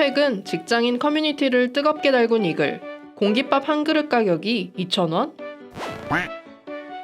최근 직장인 커뮤니티를 뜨겁게 달군 이글. 공깃밥 한 그릇 가격이 2,000원?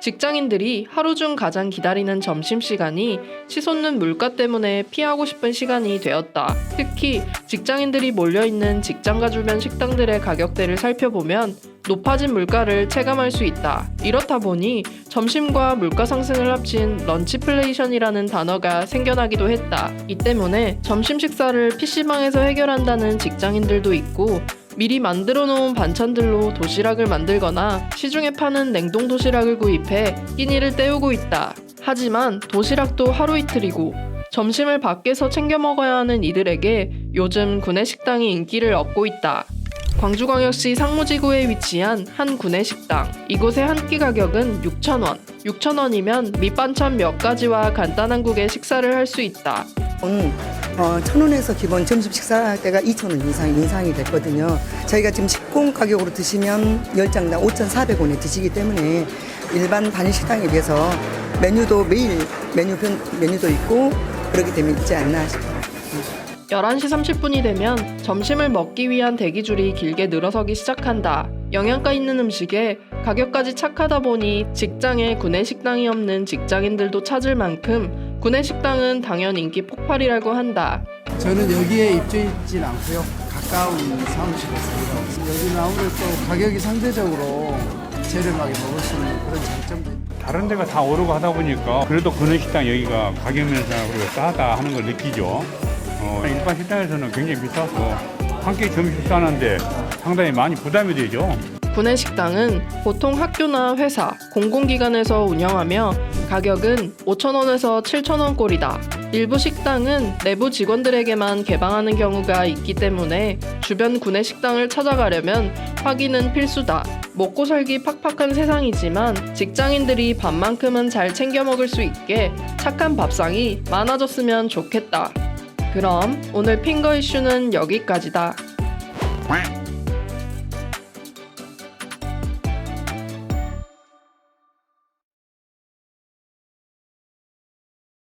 직장인들이 하루 중 가장 기다리는 점심시간이 치솟는 물가 때문에 피하고 싶은 시간이 되었다. 특히 직장인들이 몰려있는 직장가 주변 식당들의 가격대를 살펴보면 높아진 물가를 체감할 수 있다. 이렇다 보니 점심과 물가 상승을 합친 런치플레이션이라는 단어가 생겨나기도 했다. 이 때문에 점심 식사를 PC방에서 해결한다는 직장인들도 있고 미리 만들어 놓은 반찬들로 도시락을 만들거나 시중에 파는 냉동 도시락을 구입해 끼니를 때우고 있다. 하지만 도시락도 하루 이틀이고 점심을 밖에서 챙겨 먹어야 하는 이들에게 요즘 구내식당이 인기를 얻고 있다. 광주광역시 상무지구에 위치한 한 구내 식당. 이곳의 한 끼 가격은 6,000원. 6,000원이면 밑반찬 몇 가지와 간단한 국에 식사를 할 수 있다. 음, 어, 천 원에서 기본 점심 식사할 때가 2천 원 이상 인상이 됐거든요. 저희가 지금 식공 가격으로 드시면 열장당 5,400원에 드시기 때문에 일반 단위 식당에 비해서 메뉴도 매일 메뉴 변, 메뉴도 있고 그렇기 때문에 있지 않나 싶어요. 11시 30분이 되면 점심을 먹기 위한 대기줄이 길게 늘어서기 시작한다. 영양가 있는 음식에 가격까지 착하다 보니 직장에 구내식당이 없는 직장인들도 찾을 만큼 구내식당은 당연 인기 폭발이라고 한다. 저는 여기에 입주해 있진 않고요. 가까운 사무실에 삽니다. 여기는 아무래도 가격이 상대적으로 저렴하게 먹을 수 있는 그런 장점도 있고 다른 데가 다 오르고 하다 보니까 그래도 근해식당 여기가 가격 우리가 싸다 하는 걸 느끼죠. 어, 일반 식당에서는 굉장히 비싸서 한끼 점심 식사하는데 상당히 많이 부담이 되죠. 구내식당은 보통 학교나 회사, 공공기관에서 운영하며 가격은 5,000원에서 7,000원 꼴이다. 일부 식당은 내부 직원들에게만 개방하는 경우가 있기 때문에 주변 구내식당을 찾아가려면 확인은 필수다. 먹고 살기 팍팍한 세상이지만 직장인들이 밥만큼은 잘 챙겨 먹을 수 있게 착한 밥상이 많아졌으면 좋겠다. 그럼 오늘 핑거 이슈는 여기까지다.